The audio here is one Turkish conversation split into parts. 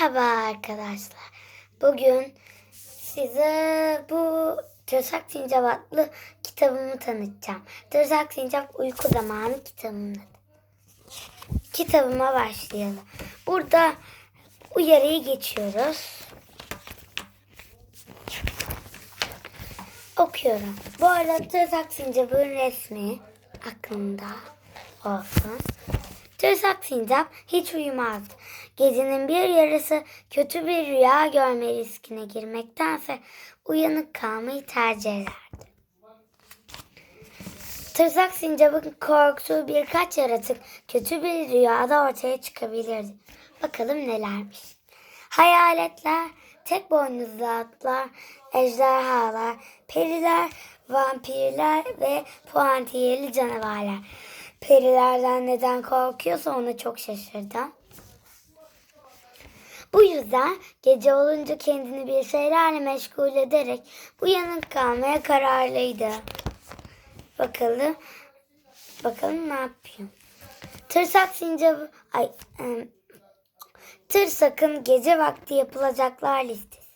Merhaba arkadaşlar. Bugün size bu Tırsak Sincap adlı kitabımı tanıtacağım. Tırsak Sincap Uyku Zamanı kitabımın adı. Kitabıma başlayalım. Burada uyarıyı geçiyoruz. Okuyorum. Bu arada Tırsak Sincap'ın resmi aklımda olsun. Tırsak sincap hiç uyumazdı. Gecenin bir yarısı kötü bir rüya görme riskine girmektense uyanık kalmayı tercih ederdi. Tırsak sincapın korktuğu birkaç yaratık kötü bir rüyada ortaya çıkabilirdi. Bakalım nelermiş. Hayaletler, tek boynuzlu atlar, ejderhalar, periler, vampirler ve puantiyeli canavarlar. Perilerden neden korkuyorsa ona çok şaşırdım. Bu yüzden gece olunca kendini bir şeylerle meşgul ederek uyanık kalmaya kararlıydı. Bakalım, bakalım ne yapıyor. Tırsak sincap, ay, em, Tırsak'ın gece vakti yapılacaklar listesi.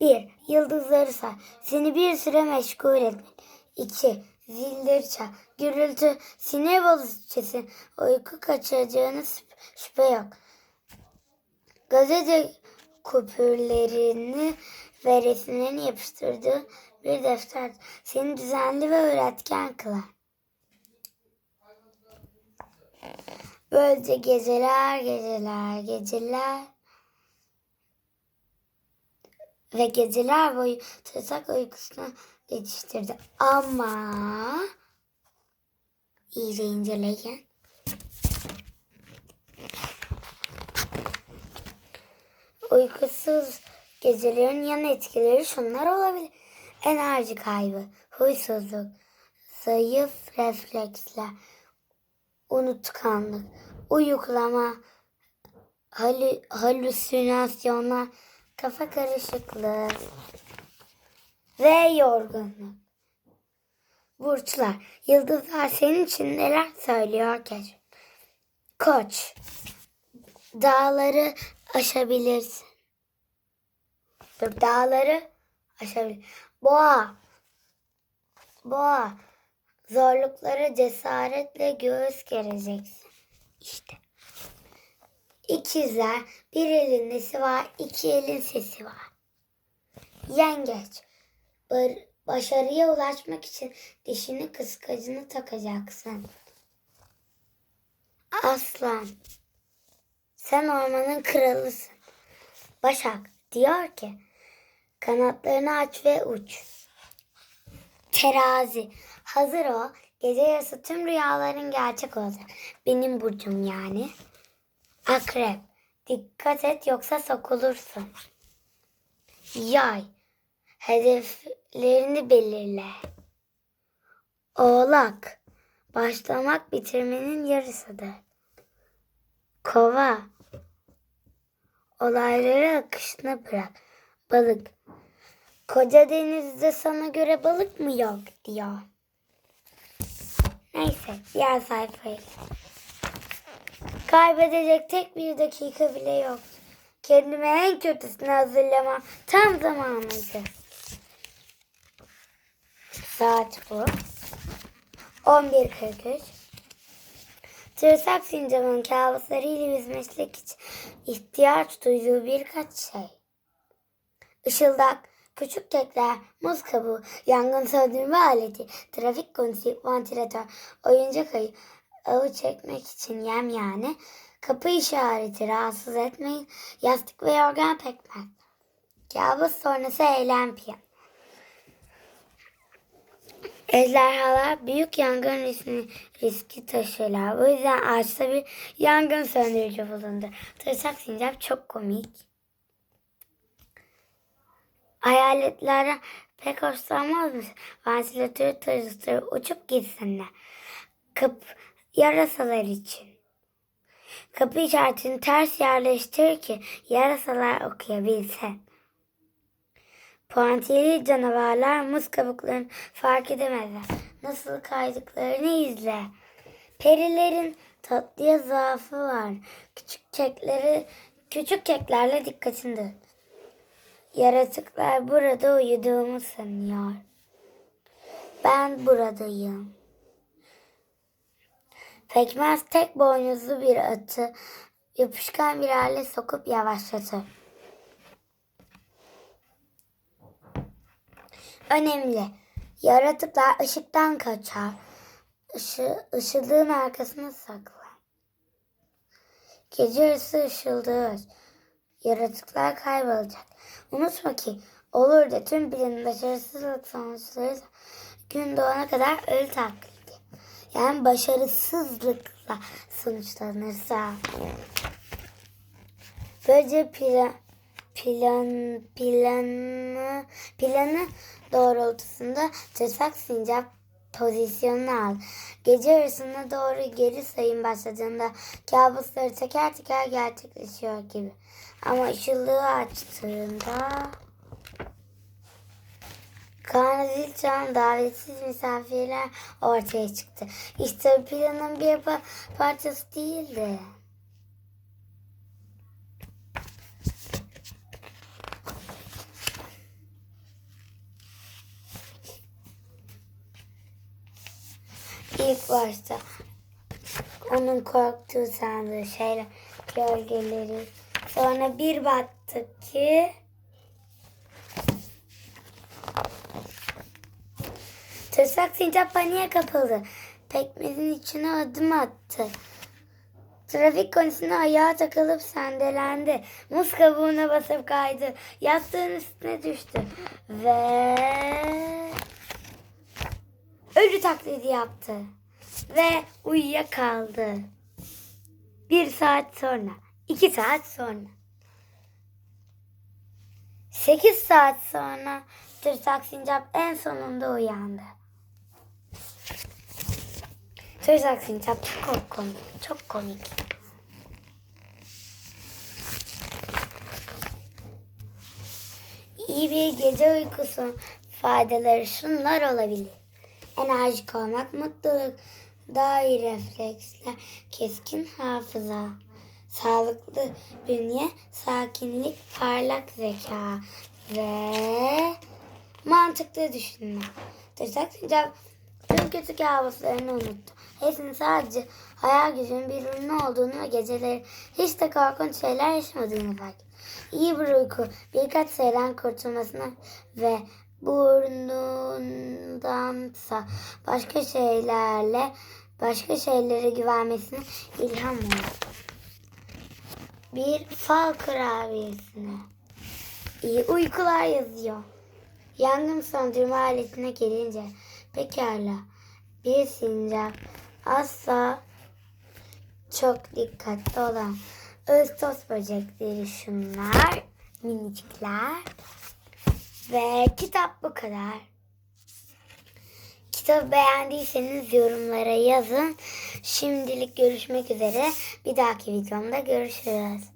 1. Yıldızları say. Seni bir süre meşgul etmek. 2. Zilleri çal. Gürültü, sinir bozucusu, uyku kaçıracağına şüp- şüphe yok. Gazete kupürlerini ve resimlerini yapıştırdığı bir defter seni düzenli ve üretken kılar. Böylece geceler, geceler, geceler ve geceler boyu tırsak uykusunu geçiştirdi. Ama iyice inceleyin. Uykusuz gecelerin yan etkileri şunlar olabilir. Enerji kaybı, huysuzluk, zayıf refleksler, unutkanlık, uyuklama, halü, halüsinasyonlar, kafa karışıklığı ve yorgunluk. Burçlar, yıldızlar senin için neler söylüyor keşf. Koç, dağları aşabilirsin. Dur, dağları aşabilir. Boğa, boğa, zorluklara cesaretle göğüs gereceksin. İşte. İkizler, bir elin nesi var, iki elin sesi var. Yengeç, başarıya ulaşmak için dişini kıskacını takacaksın. Aslan, sen ormanın kralısın. Başak diyor ki, kanatlarını aç ve uç. Terazi, hazır ol. Gece yarısı tüm rüyaların gerçek olacak. Benim burcum yani. Akrep, dikkat et yoksa sokulursun. Yay, hedeflerini belirle. Oğlak, başlamak bitirmenin yarısıdır. Kova, olayları akışına bırak. Balık, koca denizde sana göre balık mı yok diyor. Neyse, diğer sayfayı. Kaybedecek tek bir dakika bile yok. Kendime en kötüsünü hazırlama tam zamanıydı. Saat bu. 11.43. Tırsak sincapın kabuslarıyla yüzleşmek için ihtiyaç duyduğu birkaç şey. Işıldak, küçük kekler, muz kabuğu, yangın söndürme aleti, trafik konisi, vantilatör, oyuncak ayı, avı çekmek için yem yani, kapı işareti rahatsız etmeyin, yastık ve yorgan pekmez. Kabus sonrası eylem planı. Ejderhalar büyük yangın riski, riski taşırlar. Bu yüzden ağaçta bir yangın söndürücü bulundu. Tırsak sincap çok komik. Hayaletlerden pek hoşlanmaz mısın? Vantilatörü çalıştır, uçup gitsinler. Kap yarasalar için. Kapı işaretini ters yerleştir ki yarasalar okuyabilsin. Puantiyeli canavarlar muz kabuklarını fark edemezler. Nasıl kaydıklarını izle. Perilerin tatlıya zaafı var. Küçük kekleri Küçük keklerle dikkatini. Yaratıklar burada uyuduğumu sanıyor. Ben buradayım. Pekmez tek boynuzlu bir atı yapışkan bir hale sokup yavaşlatır. Önemli. Yaratıklar ışıktan kaçar. Işı, ışıldığın arkasına saklan. Gece ışıldır. Yaratıklar kaybolacak. Unutma ki olur da tüm planın başarısızlık sonuçları gün doğana kadar ölü taklidi. Yani başarısızlıkla sonuçlanırsa. Böylece plan, plan, planı, planı doğrultusunda tırsak sincap pozisyonunu al. Gece yarısına doğru geri sayım başladığında kabusları teker teker gerçekleşiyor gibi. Ama ışıldığı açtığında karnı zil çalan davetsiz misafirler ortaya çıktı. İşte planın bir pa- parçası değildi. İlk başta onun korktuğu sandığı şeyler, gölgeleri. Sonra bir baktık ki Tırsak sincap paniğe kapıldı. Pekmezin içine adım attı. Trafik konusunda ayağa takılıp sendelendi. Muz kabuğuna basıp kaydı. Yastığın üstüne düştü. Ve ölü taklidi yaptı. Ve uyuyakaldı. Bir saat sonra, iki saat sonra. Sekiz saat sonra tırsak sincap en sonunda uyandı. Tırsak sincap çok komik, çok komik. İyi bir gece uykusu faydaları şunlar olabilir. Enerjik olmak, mutluluk, daha iyi refleksler, keskin hafıza, sağlıklı bünye, sakinlik, parlak zeka ve mantıklı düşünme. Tırsak sincap tüm kötü kabuslarını unuttu. Hepsinin sadece hayal gücünün bir ürünü olduğunu ve geceleri hiç de korkunç şeyler yaşamadığını fark etti. İyi bir uyku birkaç şeyden kurtulmasına ve burnundansa başka şeylerle başka şeylere güvenmesine ilham oldu. Bir fal kurabiyesine. İyi uykular yazıyor. Yangın söndürme aletine gelince pekala bir sincap asla çok dikkatli olan Ağustos böcekleri şunlar minicikler ve kitap bu kadar. Kitabı beğendiyseniz yorumlara yazın. Şimdilik görüşmek üzere. Bir dahaki videomda görüşürüz.